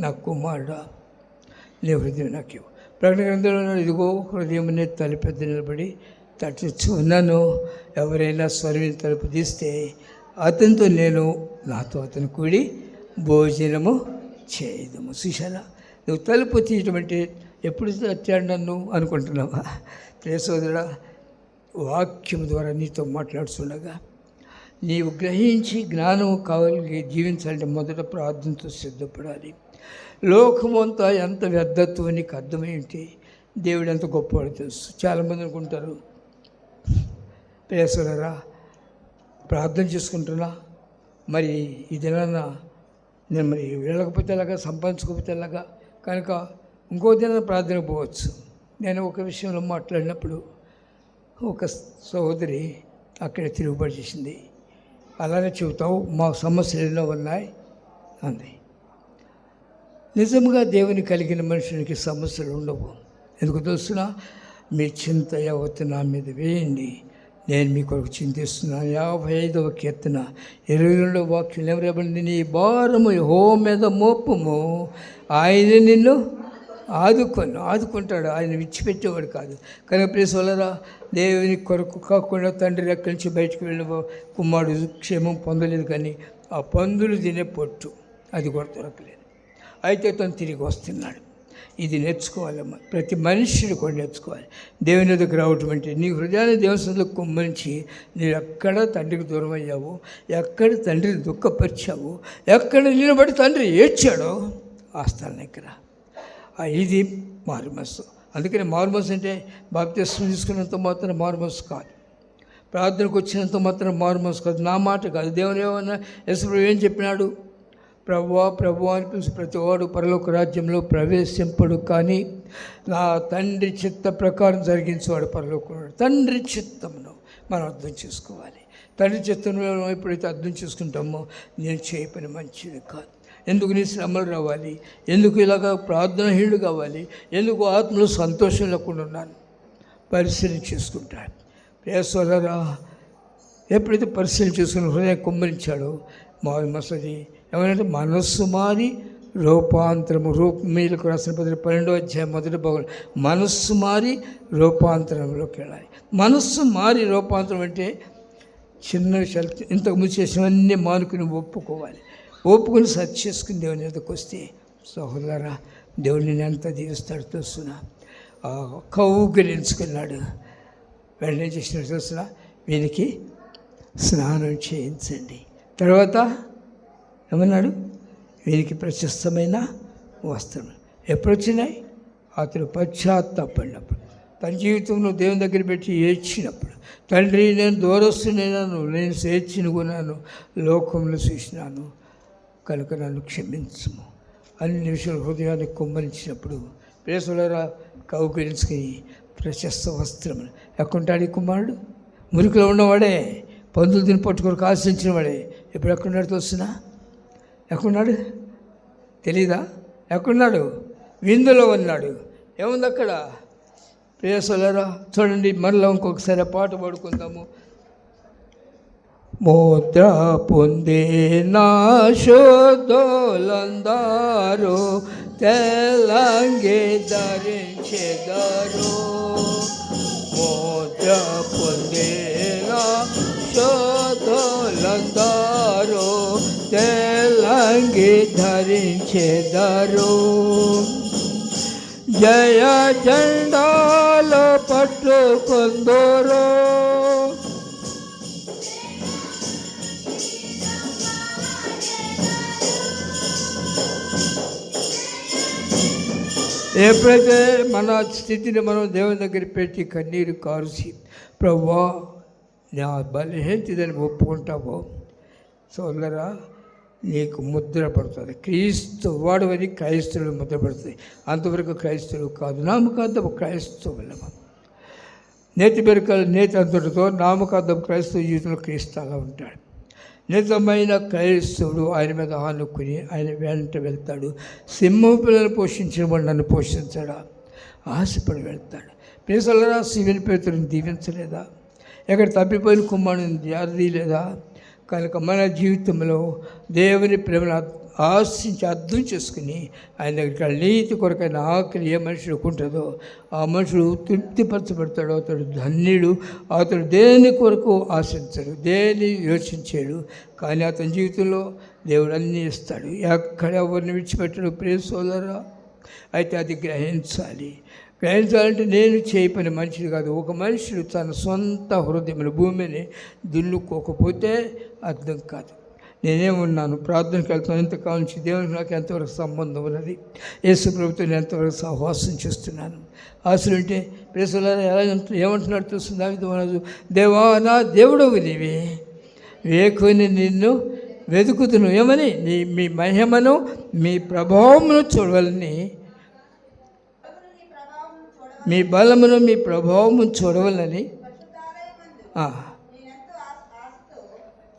నా కుమారుడా నీ హృదయం నాకు ఇవ్వు ప్రకటన గ్రంథంలో ఇదిగో హృదయమునే అనేది తలుపెద్ద నిలబడి తట్టుచున్నాను ఎవరైనా స్వరం తలుపు తీస్తే అతనితో నేను నాతో అతను కూడి భోజనము చేయదము. సుశాల నువ్వు తలుపు తీయటం అంటే ఎప్పుడు తెచ్చాడు నన్ను అనుకుంటున్నావా? ప్రేసోదరా వాక్యం ద్వారా నీతో మాట్లాడుతుండగా నీవు గ్రహించి జ్ఞానం కావాలి జీవించాలంటే మొదట ప్రార్థనతో సిద్ధపడాలి. లోకమంతా ఎంత వ్యర్థత్వం నీకు అర్థమేంటి? దేవుడు ఎంత గొప్పవాడు తెలుసు. చాలామంది అనుకుంటారు ప్రేసలరా ప్రార్థన చేసుకుంటున్నా మరి ఈ నేను మరి వెళ్ళకపోతే ఎలాగా సంపాదించుకోకపోతే ఎలాగా కనుక ఇంకో దిన ప్రార్థన పోవచ్చు. నేను ఒక విషయంలో మాట్లాడినప్పుడు ఒక సహోదరి అక్కడ తిరుగుబడి చేసింది. అలానే చెబుతావు మా సమస్యలు ఎన్నో ఉన్నాయి అంది. నిజంగా దేవుని కలిగిన మనుషునికి సమస్యలు ఉండవు. ఎందుకు తెలుసునా? మీ చింత యావత్తు నా మీద వేయండి. నేను మీ కొరకు చింతిస్తున్నాను యాభై ఐదవ కీర్తన. ఇరవై రెండవ వాక్యం. ఎవరెవరిని నీ భారము హో మీద మోపము. ఆయన నిన్ను ఆదుకొని. ఆదుకుంటాడు. ఆయన విడిచిపెట్టేవాడు కాదు. కానీ ప్లేస్ వలరా దేవుని కొరకు కాకుండా తండ్రి రెక్కల నుంచి బయటకు వెళ్ళిన కుమారుడు క్షేమం పొందలేదు కానీ ఆ పందులు తినే పొట్టు. అది కూడా దొరకలేదు. అయితే తను తిరిగి వస్తున్నాడు. ఇది నేర్చుకోవాలమ్మా ప్రతి మనిషిని కూడా నేర్చుకోవాలి. దేవుని దగ్గర రావటం అంటే నీ హృదయాన్ని దేవస్థలో కుమ్మరించి నీ ఎక్కడ తండ్రికి దూరం అయ్యావు? ఎక్కడ తండ్రిని దుఃఖపరిచావు? ఎక్కడ నిలబడి తండ్రి ఏడ్చాడో ఆ స్థలం దగ్గర ఇది మారుమస్సు అందుకని మారుమస్సు అంటే బాప్తిస్వం తీసుకున్నంత మాత్రం మారుమస్సు కాదు. ప్రార్థనకు వచ్చినంత మాత్రం మారుమస్సు కాదు. నా మాట కాదు. దేవుని ఏమన్నా యశ్వరు ఏం చెప్పినాడు? ప్రభువా ప్రభు అని పిలిచి ప్రతివాడు పరలోక రాజ్యంలో ప్రవేశింపడు కానీ నా తండ్రి చిత్త ప్రకారం జరిగించేవాడు పరలోకుడు. తండ్రి చిత్తమును మనం అర్థం చేసుకోవాలి. తండ్రి చిత్తంలో మనం ఎప్పుడైతే అర్థం చేసుకుంటామో నేను చేయ పని మంచిది కాదు. ఎందుకు నీ శ్రమలు రావాలి? ఎందుకు ఇలాగా ప్రార్థనహీనుడు కావాలి? ఎందుకు ఆత్మలో సంతోషం లేకుండా ఉన్నాను? పరిశీలన చేసుకుంటాను ప్రేసోలరా ఎప్పుడైతే పరిశీలన చేసుకుని హృదయం కుమ్మరించాడో మా మసది ఎవరంటే మనస్సు మారి రూపాంతరము రూప మీలకు రాసిన పది పన్నెండో అధ్యాయం మొదటి భాగం మనస్సు మారి రూపాంతరంలోకి వెళ్ళాలి. మనస్సు మారి రూపాంతరం అంటే చిన్న విషయాలు ఇంతకు ముందు చేసినవన్నీ మానుకుని ఒప్పుకోవాలి. ఒప్పుకొని సర్చ్ చేసుకుని దేవుని ఎదుకు వస్తే సహోదరా దేవుడిని ఎంత దీవిస్తాడు చూస్తున్నా కౌగిలించుకున్నాడు వెంటనే చేసిన చూస్తున్నా వీనికి స్నానం చేయించండి. తర్వాత ఏమన్నాడు? వీరికి ప్రశస్తమైన వస్త్రం ఎప్పుడు వచ్చినాయి అతను పశ్చాత్తాపడినప్పుడు. తన జీవితంలో దేవుని దగ్గర పెట్టి ఏడ్చినప్పుడు. తండ్రి నేను దూరస్తున్నాను నేను స్వేచ్ఛనుకున్నాను లోకంలో చూసినాను కనుక నన్ను క్షమించము. అన్ని నిమిషాలు హృదయాన్ని కుమ్మరించినప్పుడు ప్రేసులరా కౌకరించుకుని ప్రశస్త వస్త్రం ఎక్కడుంటాడు ఈ కుమారుడు? మురికిలో ఉన్నవాడే పందులు తిని పట్టుకొని ఆశించిన వాడే. ఇప్పుడు ఎక్కడున్నాడు తెలుస్తున్నా ఎక్కడున్నాడు? తెలీదా? ఎక్కడున్నాడు? విందులో ఉన్నాడు. ఏముంది అక్కడ? ప్రేసలరా చూడండి మరలా ఇంకొకసారి పాట పాడుకుందాము. ముద్ర పొందే నా శోధోలందారు తెలంగే ధరించెదరు. ముద్ర పొందే నా కి ధరించెదరు జయ జెండాలు పట్టుకుందరు ఎప్పుడైతే మన స్థితిని మనం దేవుని దగ్గర పెట్టి కన్నీరు కారుసి ప్రభా నా బలహీనతని ఒప్పుకుంటావో? సోదరా నీకు ముద్ర పడుతుంది. క్రీస్తు వాడవని క్రైస్తవులు ముద్ర పడుతుంది. అంతవరకు క్రైస్తవులు కాదు. నామకార్థం క్రైస్తవులమ నేతి బెరకలు నేతి అంతటితో నామకార్థం క్రైస్తవ జీవితంలో క్రీస్తులా ఉంటాడు. నిజమైన క్రైస్తవుడు ఆయన మీద ఆనుకుని ఆయన వెంట వెళ్తాడు. సింహం పిల్లలు పోషించిన వాడు నన్ను పోషించడా? ఆశపడి వెళ్తాడు. ప్రేసలరా శివుని పేతుడిని దీవించలేదా? ఎక్కడ తప్పిపోయిన కుమారుని లేదా కనుక మన జీవితంలో దేవుని ప్రేమను ఆశించి అర్థం చేసుకుని ఆయన దగ్గర నీతి కొరకైన ఆకలి ఏ మనుషులకు ఉంటుందో ఆ మనుషుడు తృప్తిపరచబడతాడు. అతడు ధన్యుడు. అతడు దేని కొరకు ఆశించడు? దేని యోచించాడు? కానీ అతని జీవితంలో దేవుడు అన్నీ ఇస్తాడు. ఎక్కడ ఎవరిని విడిచిపెట్టడు ప్రియ సోదరా? అయితే అది గ్రహించాలి. గ్రహించాలంటే నేను చేయి పని మనిషిది కాదు ఒక మనుషుడు తన సొంత హృదయమైన భూమిని దున్నుకోకపోతే అర్థం కాదు. నేనేమున్నాను? ప్రార్థనకి వెళ్తాను. ఎంతకాలం నుంచి దేవునికి నాకు ఎంతవరకు సంబంధం ఉన్నది? యేసు ప్రభుత్వం ఎంతవరకు సహవాసం చేస్తున్నాను? ఆశలు ఉంటే ప్రేసలారా ఎలా ఏమంటున్నాడు తెలుస్తుంది దావిదు దేవా నా దేవుడవు నీవే. వేకుని నిన్ను వెతుకుతున్నావు ఏమని? నీ మీ మహిమను మీ ప్రభావమును చూడవలని మీ బలమును మీ ప్రభావము చూడవలని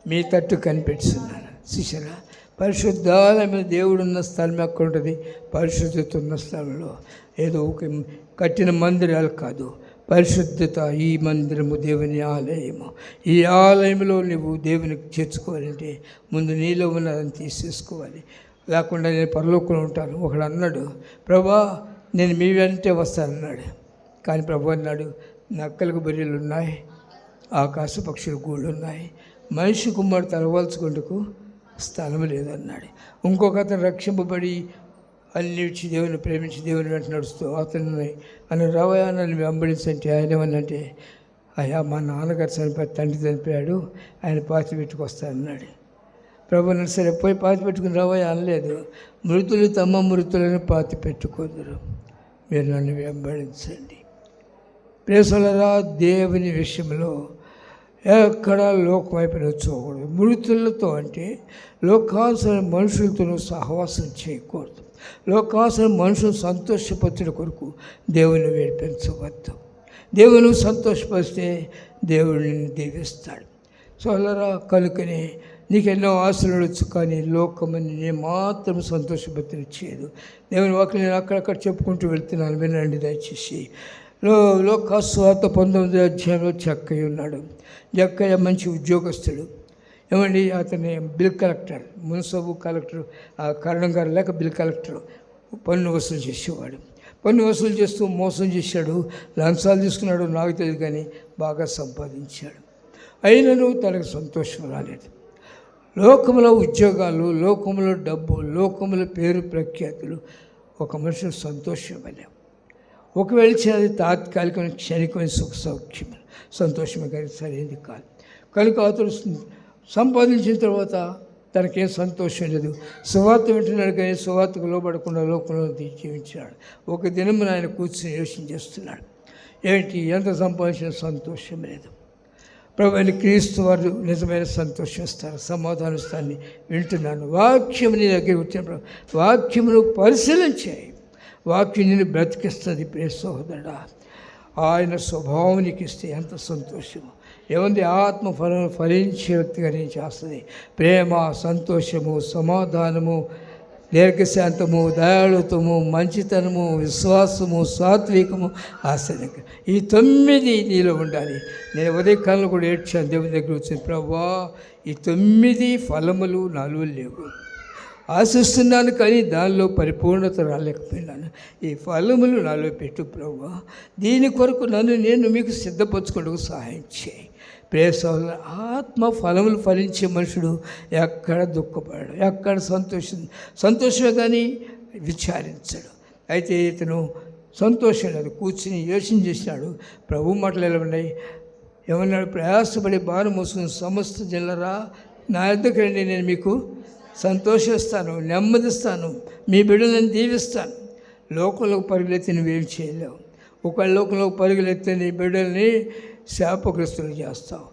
మీ తట్టు కనిపెడుతున్నాను. చూసారా పరిశుద్ధాలమైన దేవుడు ఉన్న స్థలం ఎక్కడ ఉంటుంది పరిశుద్ధత ఉన్న స్థలంలో. ఏదో ఒక కట్టిన మందిరాలు కాదు. పరిశుద్ధత ఈ మందిరము దేవుని ఆలయము. ఈ ఆలయంలో నువ్వు దేవునికి చేర్చుకోవాలంటే ముందు నీలో ఉన్నదని తీసేసుకోవాలి. లేకుండా నేను పరలోకంలో ఉంటాను. ఒకడు అన్నాడు ప్రభా నేను మీ వెంటే వస్తానన్నాడు. కానీ ప్రభు అన్నాడు నక్కలకు బర్రెలు ఉన్నాయి ఆకాశ పక్షులు గూళ్ళు ఉన్నాయి మనిషి కుమారుడు తలవాల్చుకుంటకు స్థలం లేదన్నాడు. ఇంకొక అతను రక్షింపబడి అన్నిటి దేవుని ప్రేమించి దేవుని వెంట నడుస్తూ అతన్ని అని రావయా నన్ను వెంబడించంటే ఆయన ఏమన్నంటే అయ్యా మా నాన్నగారు చనిపోయి తండ్రి చనిపోయాడు ఆయన పాతి పెట్టుకొస్తానన్నాడు ప్రభు సరే పోయి పాతి పెట్టుకుని రావయ్య అనలేదు. మృతులు తమ మృతులను పాతి పెట్టుకుందరు. మీరు నన్ను వెంబడించండి. ప్రేసలరా దేవుని విషయంలో ఎక్కడ లోకం వైపు చూడకూడదు. మృతులతో అంటే లోకాసన మనుషులతో సహవాసం చేయకూడదు. లోకాసన మనుషులు సంతోషపరచడం కొరకు దేవుని వేడిపించవద్దు. దేవుని సంతోషపరిస్తే దేవుడిని దీవిస్తాడు. సోదరా కనుకనే నీకు ఎన్నో ఆశలు ఉండొచ్చు కానీ లోకమని నేను మాత్రం సంతోషపరిచేది దేవుని ఒక నేను అక్కడక్కడ చెప్పుకుంటూ వెళ్తున్నాను వినండి దయచేసి. లో లోకాస్వాత పంతొమ్మిది అధ్యాయంలో చక్కయ్య ఉన్నాడు. చక్కయ్య మంచి ఉద్యోగస్తుడు. ఏమండి? అతని బిల్ కలెక్టర్ మున్సబు కలెక్టర్ ఆ కరణం గారు లేక బిల్ కలెక్టర్ పన్ను వసూలు చేసేవాడు. పన్ను వసూలు చేస్తూ మోసం చేశాడు. లంచాలు తీసుకున్నాడు నాకు తెలియదు కానీ బాగా సంపాదించాడు. అయినను తనకు సంతోషం రాలేదు. లోకంలో ఉద్యోగాలు లోకములో డబ్బు లోకముల పేరు ప్రఖ్యాతులు ఒక మనిషి సంతోషమనే ఒకవేళ అది తాత్కాలికమైన క్షణికమైన సుఖ సౌఖ్యం సంతోషమే కానీ సరైనది కాదు. కనుక అతడు సంపాదించిన తర్వాత తనకేం సంతోషం లేదు. సువార్త వింటున్నాడు కానీ సువార్తకు లోబడకుండా లోకంలో జీవించినాడు. ఒక దినం ఆయన కూర్చుని యోచన చేస్తున్నాడు. ఏంటి? ఎంత సంపాదించిన సంతోషం లేదు. ప్రభు అయిన క్రీస్తు వారు నిజమైన సంతోషిస్తారు సమాధానిస్తాన్ని వింటున్నాను. వాక్యం నీ దగ్గర వచ్చిన వాక్యమును పరిశీలించాయి వాక్యం నేను బ్రతికిస్తుంది ప్రే సహోదరుడా. ఆయన స్వభావం నీకు ఇస్తే ఎంత సంతోషము. ఏముంది? ఆత్మ ఫలం ఫలించే వ్యక్తిగా నేను చేస్తుంది. ప్రేమ సంతోషము సమాధానము దీర్ఘశాంతము దయాళుతము మంచితనము విశ్వాసము సాత్వికము ఆశ్చర్యం ఈ తొమ్మిది నీలో ఉండాలి. నేను ఉదయకాలంలో కూడా ఏడ్చాను దేవుని దగ్గర వచ్చింది ప్రభా ఈ తొమ్మిది ఫలములు నాలుగు లేవు. ఆశిస్తున్నాను కానీ దానిలో పరిపూర్ణత రాలేకపోయినాను. ఈ ఫలములు నాలో పెట్టు ప్రభు. దీని కొరకు నన్ను నేను మీకు సిద్ధపరచుకుంటూ సహాయం చేయి. ప్రేసవుల ఆత్మ ఫలములు ఫలించే మనుషుడు ఎక్కడ దుఃఖపడాడు ఎక్కడ సంతోషం సంతోషమే కానీ విచారించడు. అయితే ఇతను సంతోషం లేదు కూర్చుని యోచన చేసినాడు ప్రభు మాటలు ఎలా ఉన్నాయి? ఏమన్నాడు? ప్రయాసపడి భారం మోసుకుని సమస్త జిల్లరా నా యొద్దకు రండి నేను మీకు సంతోషిస్తాను నెమ్మదిస్తాను మీ బిడ్డలను దీవిస్తాను. లోకంలోకి పరుగులెత్తి నువ్వేం చేయలేవు. ఒక లోకంలోకి పరుగులెత్తి నీ బిడ్డల్ని శాపగ్రస్తులు చేస్తావు.